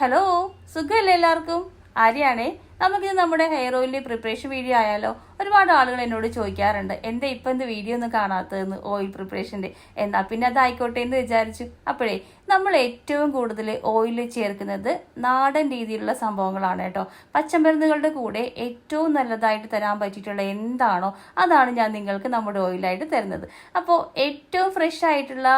Hello സുഖമല്ലേ എല്ലാവർക്കും? ആര്യാണേ? നമുക്കിത് നമ്മുടെ ഹെയർ ഓയിലിന്റെ പ്രിപ്പറേഷൻ വീഡിയോ ആയാലോ ഒരുപാട് ആളുകൾ എന്നോട് ചോദിക്കാറുണ്ട് എന്താ ഇപ്പം എന്ത് വീഡിയോ ഒന്നും കാണാത്തതെന്ന് ഓയിൽ പ്രിപ്പറേഷന്റെ എന്നാൽ പിന്നെ അതായിക്കോട്ടെ എന്ന് വിചാരിച്ചു. അപ്പോഴേ നമ്മൾ ഏറ്റവും കൂടുതൽ ഓയിൽ ചേർക്കുന്നത് നാടൻ രീതിയിലുള്ള സംഭവങ്ങളാണ് കേട്ടോ. പച്ചമരുന്നുകളുടെ കൂടെ ഏറ്റവും നല്ലതായിട്ട് തരാൻ പറ്റിയിട്ടുള്ള എന്താണോ അതാണ് ഞാൻ നിങ്ങൾക്ക് നമ്മുടെ ഓയിലായിട്ട് തരുന്നത്. അപ്പോൾ ഏറ്റവും ഫ്രഷ് ആയിട്ടുള്ള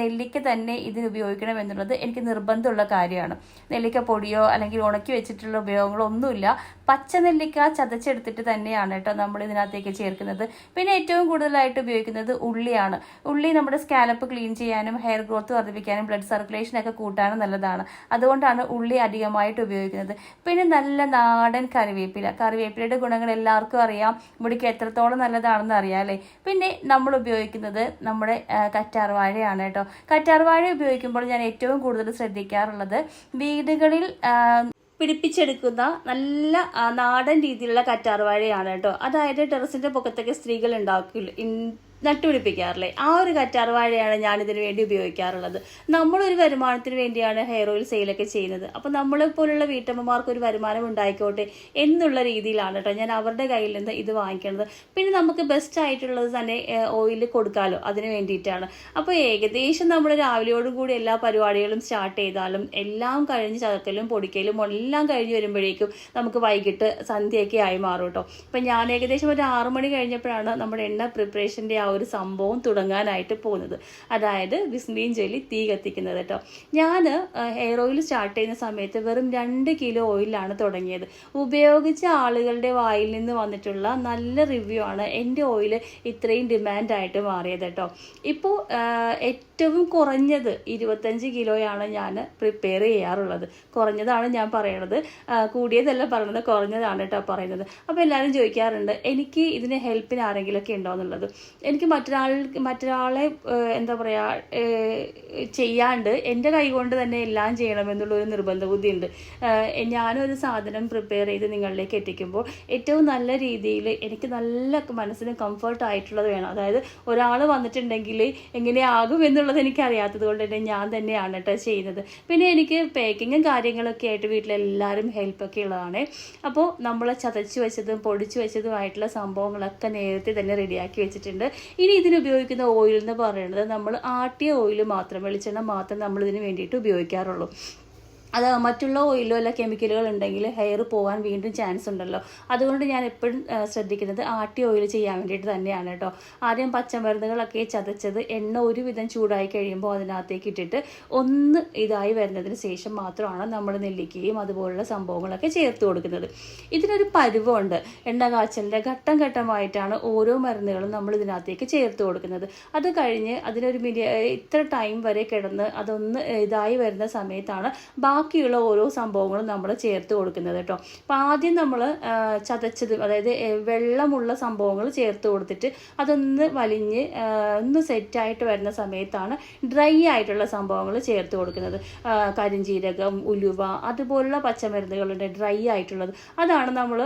നെല്ലിക്ക തന്നെ ഇതിന് ഉപയോഗിക്കണം എന്നുള്ളത് എനിക്ക് നിർബന്ധമുള്ള കാര്യമാണ്. നെല്ലിക്ക പൊടിയോ അല്ലെങ്കിൽ ഉണക്കി വെച്ചിട്ടുള്ള ഉപയോഗങ്ങളോ ഒന്നുമില്ല. പച്ച നെല്ലിക്ക ചതച്ചെടുത്തിട്ട് തന്നെയാണ് കേട്ടോ നമ്മൾ ഇതിനകത്തേക്ക് ചേർക്കുന്നത്. പിന്നെ ഏറ്റവും കൂടുതലായിട്ട് ഉപയോഗിക്കുന്നത് ഉള്ളിയാണ്. ഉള്ളി നമ്മുടെ സ്കാലപ്പ് ക്ലീൻ ചെയ്യാനും ഹെയർ ഗ്രോത്ത് വർദ്ധിപ്പിക്കാനും ബ്ലഡ് ഒക്കെ കൂട്ടാനും നല്ലതാണ്. അതുകൊണ്ടാണ് ഉള്ളി അധികമായിട്ട് ഉപയോഗിക്കുന്നത്. പിന്നെ നല്ല നാടൻ കറിവേപ്പില. കറിവേപ്പിലയുടെ ഗുണങ്ങൾ എല്ലാവർക്കും അറിയാം. മുടിക്ക് എത്രത്തോളം നല്ലതാണെന്ന് അറിയാം അല്ലേ? പിന്നെ നമ്മൾ ഉപയോഗിക്കുന്നത് നമ്മുടെ കറ്റാർവാഴയാണ് കേട്ടോ. കറ്റാർവാഴ ഉപയോഗിക്കുമ്പോൾ ഞാൻ ഏറ്റവും കൂടുതൽ ശ്രദ്ധിക്കാറുള്ളത് വീടുകളിൽ പിടിപ്പിച്ചെടുക്കുന്ന നല്ല നാടൻ രീതിയിലുള്ള കറ്റാർവാഴയാണ് കേട്ടോ. അതായത് ടെറസിന്റെ പൊക്കത്തൊക്കെ സ്ത്രീകൾ ഉണ്ടാക്കില്ല നട്ടുപിടിപ്പിക്കാറില്ലേ? ആ ഒരു കറ്റാർവാഴയാണ് ഞാൻ ഇതിനു വേണ്ടി ഉപയോഗിക്കാറുള്ളത്. നമ്മളൊരു വരുമാനത്തിന് വേണ്ടിയാണ് ഹെയർ ഓയിൽ സെയിലൊക്കെ ചെയ്യുന്നത്. അപ്പോൾ നമ്മളെ പോലുള്ള വീട്ടമ്മമാർക്ക് ഒരു വരുമാനം ഉണ്ടായിക്കോട്ടെ എന്നുള്ള രീതിയിലാണ് കേട്ടോ ഞാൻ അവരുടെ കയ്യിൽ നിന്ന് ഇത് വാങ്ങിക്കുന്നത്. പിന്നെ നമുക്ക് ബെസ്റ്റ് ആയിട്ടുള്ളത് തന്നെ ഓയിൽ കൊടുക്കാമല്ലോ അതിന് വേണ്ടിയിട്ടാണ്. അപ്പോൾ ഏകദേശം നമ്മൾ രാവിലെയോടും കൂടി എല്ലാ പരിപാടികളും സ്റ്റാർട്ട് ചെയ്താലും എല്ലാം കഴിഞ്ഞ് ചതക്കലും പൊടിക്കലും എല്ലാം കഴിഞ്ഞ് വരുമ്പോഴേക്കും നമുക്ക് വൈകിട്ട് സന്ധ്യയൊക്കെ ആയി മാറും കേട്ടോ. അപ്പം ഞാൻ ഏകദേശം ഒരു ആറു മണി കഴിഞ്ഞപ്പോഴാണ് നമ്മുടെ എണ്ണ പ്രിപ്പറേഷന്റെ ആ ഒരു സംഭവം തുടങ്ങാനായിട്ട് പോകുന്നത്. അതായത് വിസ്മീൻ ജെല്ലി തീ കത്തിക്കുന്നത് കേട്ടോ. ഞാൻ ഹെയർ ഓയിൽ സ്റ്റാർട്ട് ചെയ്യുന്ന സമയത്ത് വെറും രണ്ട് കിലോ ഓയിലാണ് തുടങ്ങിയത്. ഉപയോഗിച്ച ആളുകളുടെ വായിൽ നിന്ന് വന്നിട്ടുള്ള നല്ല റിവ്യൂ ആണ് എന്റെ ഓയിൽ ഇത്രയും ഡിമാൻഡായിട്ട് മാറിയത് കേട്ടോ. ഇപ്പോൾ ഏറ്റവും കുറഞ്ഞത് ഇരുപത്തഞ്ച് കിലോയാണ് ഞാൻ പ്രിപ്പയർ ചെയ്യാറുള്ളത്. കുറഞ്ഞതാണ് ഞാൻ പറയണത്. കൂടിയതല്ല പറയണത് കുറഞ്ഞതാണ് കേട്ടോ പറയുന്നത്. അപ്പോൾ എല്ലാവരും ചോദിക്കാറുണ്ട് എനിക്ക് ഇതിന് ഹെൽപ്പിന് ആരെങ്കിലുമൊക്കെ ഉണ്ടോ? എന്നുള്ളത്. എനിക്ക് മറ്റൊരാൾ മറ്റൊരാളെ എന്താ പറയുക ചെയ്യാണ്ട് എന്റെ കൈ കൊണ്ട് തന്നെ എല്ലാം ചെയ്യണമെന്നുള്ള ഒരു നിർബന്ധ ബുദ്ധിയുണ്ട് ഞാനൊരു സാധനം പ്രിപ്പയർ ചെയ്ത് നിങ്ങളിലേക്ക് എത്തിക്കുമ്പോൾ ഏറ്റവും നല്ല രീതിയിൽ എനിക്ക് നല്ല മനസ്സിന് കംഫർട്ട് ആയിട്ടുള്ളത് വേണം. അതായത് ഒരാൾ വന്നിട്ടുണ്ടെങ്കിൽ എങ്ങനെയാകും എന്നുള്ളത് എനിക്ക് അറിയാത്തത് കൊണ്ട് തന്നെ ഞാൻ തന്നെയാണ് കേട്ടോ ചെയ്യുന്നത്. പിന്നെ എനിക്ക് പാക്കിങ്ങും കാര്യങ്ങളൊക്കെ ആയിട്ട് വീട്ടിലെല്ലാവരും ഹെൽപ്പൊക്കെ ഉള്ളതാണ്. അപ്പോൾ നമ്മൾ ചതച്ച് വെച്ചതും പൊടിച്ച് വെച്ചതുമായിട്ടുള്ള സംഭവങ്ങളൊക്കെ നേരത്തെ തന്നെ റെഡിയാക്കി വെച്ചിട്ടുണ്ട്. ഇനി ഇതിന് ഉപയോഗിക്കുന്ന ഓയിൽ എന്ന് പറയുന്നത് നമ്മൾ ആട്ടിയ ഓയിൽ മാത്രം വെളിച്ചെണ്ണ മാത്രം നമ്മൾ ഇതിന് വേണ്ടിയിട്ട് ഉപയോഗിക്കാറുള്ളൂ. അത് മറ്റുള്ള ഓയിലോ അല്ല കെമിക്കലുകൾ ഉണ്ടെങ്കിൽ ഹെയർ പോകാൻ വീണ്ടും ചാൻസ് ഉണ്ടല്ലോ. അതുകൊണ്ട് ഞാൻ എപ്പോഴും ശ്രദ്ധിക്കുന്നത് ആട്ടി ഓയിൽ ചെയ്യാൻ വേണ്ടിയിട്ട് തന്നെയാണ് കേട്ടോ. ആദ്യം പച്ചമരുന്നുകളൊക്കെ ചതച്ചത് എണ്ണ ഒരുവിധം ചൂടായി കഴിയുമ്പോൾ അതിനകത്തേക്ക് ഇട്ടിട്ട് ഒന്ന് ഇതായി വരുന്നതിന് ശേഷം മാത്രമാണ് നമ്മൾ നെല്ലിക്കയും അതുപോലുള്ള സംഭവങ്ങളൊക്കെ ചേർത്ത് കൊടുക്കുന്നത്. ഇതിനൊരു പരുവമുണ്ട്. എണ്ണ കാച്ചലിന്റെ ഘട്ടം ഘട്ടമായിട്ടാണ് ഓരോ മരുന്നുകളും നമ്മൾ ഇതിനകത്തേക്ക് ചേർത്ത് കൊടുക്കുന്നത്. അത് കഴിഞ്ഞ് അതിനൊരു മിനി ഇത്ര ടൈം വരെ കിടന്ന് അതൊന്ന് ഇതായി വരുന്ന സമയത്താണ് ബാക്കിയുള്ള ഓരോ സംഭവങ്ങളും നമ്മൾ ചേർത്ത് കൊടുക്കുന്നത് കേട്ടോ. അപ്പം ആദ്യം നമ്മൾ ചതച്ചത് അതായത് വെള്ളമുള്ള സംഭവങ്ങൾ ചേർത്ത് കൊടുത്തിട്ട് അതൊന്ന് വലിഞ്ഞ് ഒന്ന് സെറ്റായിട്ട് വരുന്ന സമയത്താണ് ഡ്രൈ ആയിട്ടുള്ള സംഭവങ്ങൾ ചേർത്ത് കൊടുക്കുന്നത്. കരിഞ്ചീരകം ഉലുവ അതുപോലുള്ള പച്ചമരുന്നുകളുണ്ട് ഡ്രൈ ആയിട്ടുള്ളത്. അതാണ് നമ്മൾ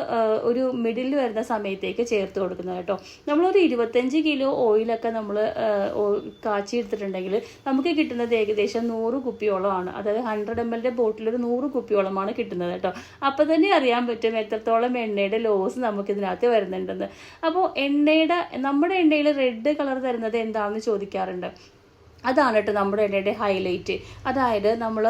ഒരു മിഡിൽ വരുന്ന സമയത്തേക്ക് ചേർത്ത് കൊടുക്കുന്നത് കേട്ടോ. നമ്മളൊരു ഇരുപത്തഞ്ച് കിലോ ഓയിലൊക്കെ നമ്മൾ കാച്ചിയെടുത്തിട്ടുണ്ടെങ്കിൽ നമുക്ക് കിട്ടുന്നത് ഏകദേശം നൂറ് കുപ്പിയോളമാണ്. അതായത് ഹൺഡ്രഡ് എം എല്ലിന്റെ ബോട്ടിൽ ഒരു നൂറ് കുപ്പിയോളമാണ് കിട്ടുന്നത് കേട്ടോ. അപ്പോൾ തന്നെ അറിയാൻ പറ്റും എത്രത്തോളം എണ്ണയുടെ ലോസ് നമുക്ക് ഇതിനകത്ത് വരുന്നുണ്ടെന്ന്. അപ്പോൾ എണ്ണയുടെ നമ്മുടെ എണ്ണയിൽ റെഡ് കളർ തരുന്നത് എന്താണെന്ന് ചോദിക്കാറുണ്ട്. അതാണ് കേട്ടോ നമ്മുടെ ഇടയുടെ ഹൈലൈറ്റ് അതായത് നമ്മൾ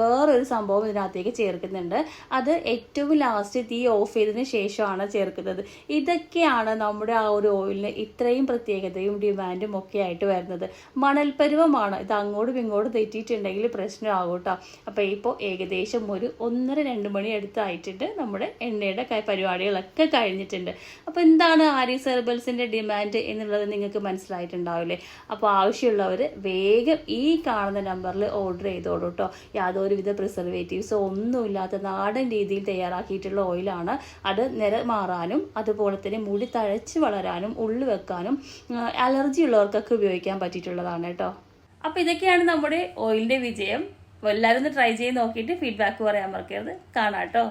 വേറൊരു സംഭവം ഇതിനകത്തേക്ക് ചേർക്കുന്നുണ്ട്. അത് ഏറ്റവും ലാസ്റ്റ് തീ ഓഫ് ചെയ്തതിന് ശേഷമാണ് ചേർക്കുന്നത്. ഇതൊക്കെയാണ് നമ്മുടെ ആ ഒരു ഓയിലിന് ഇത്രയും പ്രത്യേകതയും ഡിമാൻഡും ഒക്കെ ആയിട്ട് വരുന്നത്. മണൽപ്പരുവമാണ്. ഇത് അങ്ങോട്ടും ഇങ്ങോട്ടും തെറ്റിയിട്ടുണ്ടെങ്കിൽ പ്രശ്നമാകും കേട്ടോ അപ്പോൾ ഇപ്പോൾ ഏകദേശം ഒരു ഒന്നര രണ്ട് മണി അടുത്തായിട്ടുണ്ട് നമ്മുടെ എണ്ണയുടെ പരിപാടികളൊക്കെ കഴിഞ്ഞിട്ടുണ്ട്. അപ്പോൾ എന്താണ് ആരീസ് ഹെർബൽസിന്റെ ഡിമാൻഡ് എന്നുള്ളത് നിങ്ങൾക്ക് മനസ്സിലായിട്ടുണ്ടാവില്ലേ? അപ്പോൾ ആവശ്യമുള്ളവർ വേഗം ഈ കാണുന്ന നമ്പറിൽ ഓർഡർ ചെയ്തോളൂ കേട്ടോ യാതൊരുവിധ പ്രിസർവേറ്റീവ്സോ ഒന്നുമില്ലാത്ത നാടൻ രീതിയിൽ തയ്യാറാക്കിയിട്ടുള്ള ഓയിലാണ് അത് നിര മാറാനും അതുപോലെ തന്നെ മുടി തഴച്ച് വളരാനും ഉള്ളു വെക്കാനും അലർജി ഉള്ളവർക്കൊക്കെ ഉപയോഗിക്കാൻ പറ്റിയിട്ടുള്ളതാണ് കേട്ടോ അപ്പോൾ ഇതൊക്കെയാണ് നമ്മുടെ ഓയിലിന്റെ വിജയം. എല്ലാവരും ഒന്ന് ട്രൈ ചെയ്ത് നോക്കിയിട്ട് ഫീഡ്ബാക്ക് പറയാൻ മറക്കരുത്. കാണാം കേട്ടോ